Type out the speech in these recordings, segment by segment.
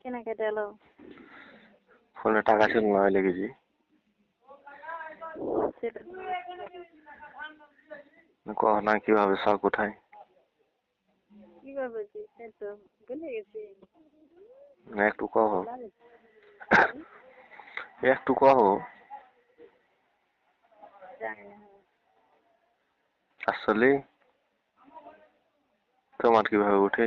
কেন কেটে এলো ফোনে টাকা ছিল না ওই লেগেছি। সেটা কহ না কীভাবে সব কোথায়? কি ভাবছি এই তো ভুলে গেছি। একটু কহ একটু কহ আসলে তোমার কীভাবে উঠে?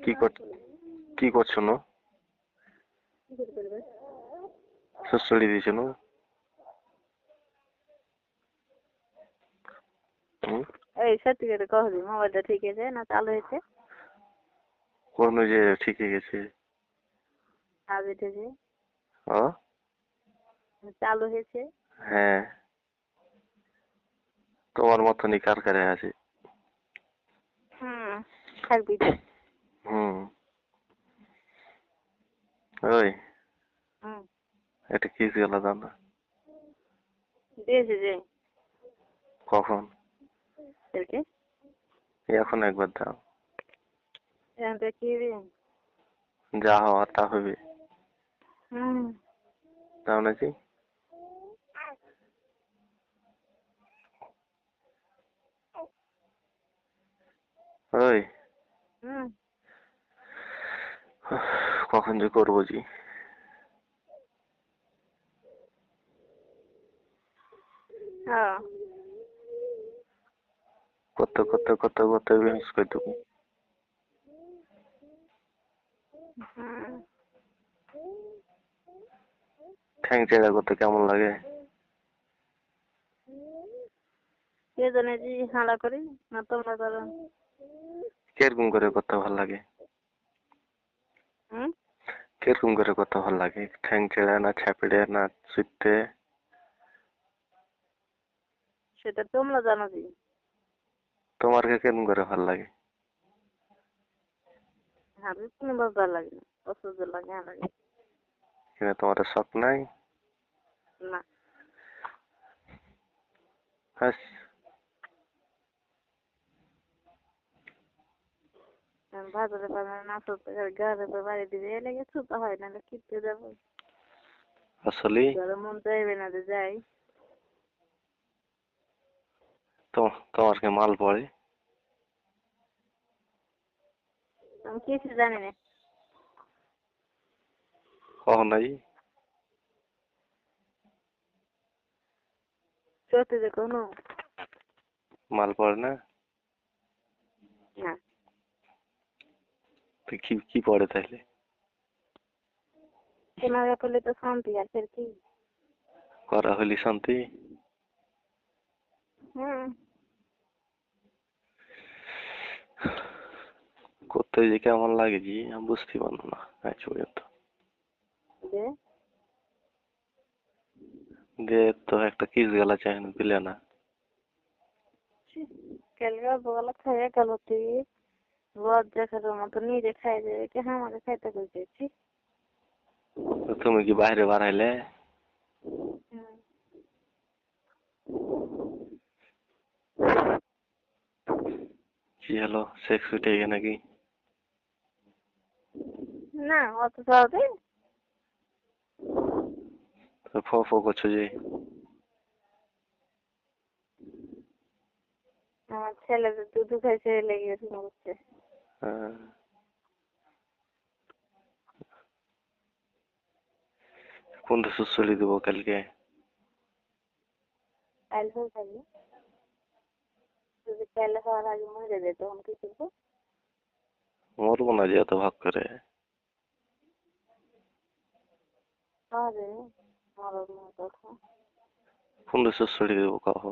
কি কর কি করছ নো? সুসুড়ি দিছো নো? এই সত্যি করে কহ দি মোবাইলটা ঠিক আছে না চালু হয়েছে? কোন যে ঠিকই গেছে? আজ উঠেছে ও চালু হয়েছে? হ্যাঁ। তোমার মতনই কার কারে আছে হুম থাকবি। হুম। ওই। হুম। এটা কি গেল দাদা? দিয়েছে যে কখন? এখন একবার দাও। এখন কি যা হওয়ার তা হবে। হুম। দাও নাকি ওই হুম কখন যে করব জি? হ্যাঁ। করতে করতে করতে করতে বেশ করে দেবো ঠ্যাং চেড়া করতে কেমন লাগে? কে জানে যে হাঁড়া করি না তোমরা করো। কীরকম করে করতে ভালো লাগে? হুম? কীরকম করে করতে ভালো লাগে? ঠ্যাং চেড়া না ছাপিড়ে না চিত্তে সেটা তোমরা জানো যে তোমার কে কীরকম করে ভালো লাগে? আমি কোনো ভালো লাগে না অসহ্য লাগে লাগে কিন্তু তোমার শখ নাই? না। হাস পারবে না শুতে ঘরে বাড়ি দিবে এ লেগে শুতে হয় না কিনতে যাব। আসলে? ঘরে মন চাইবে না যে যাই। তো তোমার কে মাল পড়ে? আমি কিছু জানি না। কখন নাই। সত্যি যে কোনো। মাল পড়ে না? না। কি কি পড়ে তাহলে কেনাকা করলে তো শান্তি আছে আর কি? করা হলি শান্তি? হুম। করতে যে কেমন লাগে জি আমি বুঝতে পারব না আজ পর্যন্ত। যে তো একটা কিস গেলা চাই না? দিলে না কালকে বলা খাইয়ে গেল তুই। রোদ দেখার মতো নিজে খাই দেবে কে আমাকে খাইতে কইতেছি তুমি কি বাইরে বাড়াইলে? কি হলো সেক্স উঠে গিয়ে নাকি? না অত সহজে? ফো ফো করছ যে। আমার ছেলে তো দুধ খাইছে লেগে গেছে হ্যাঁ। কোনটা সুসলি দেবো কালকে? কাল হয়ে থাকবে যদি কাল হওয়ার আগে মরে তখন কি করব? মরবো না যে এত ভাগ করে। আরে মরার মতো কোনটা সুসলি দেবো কহ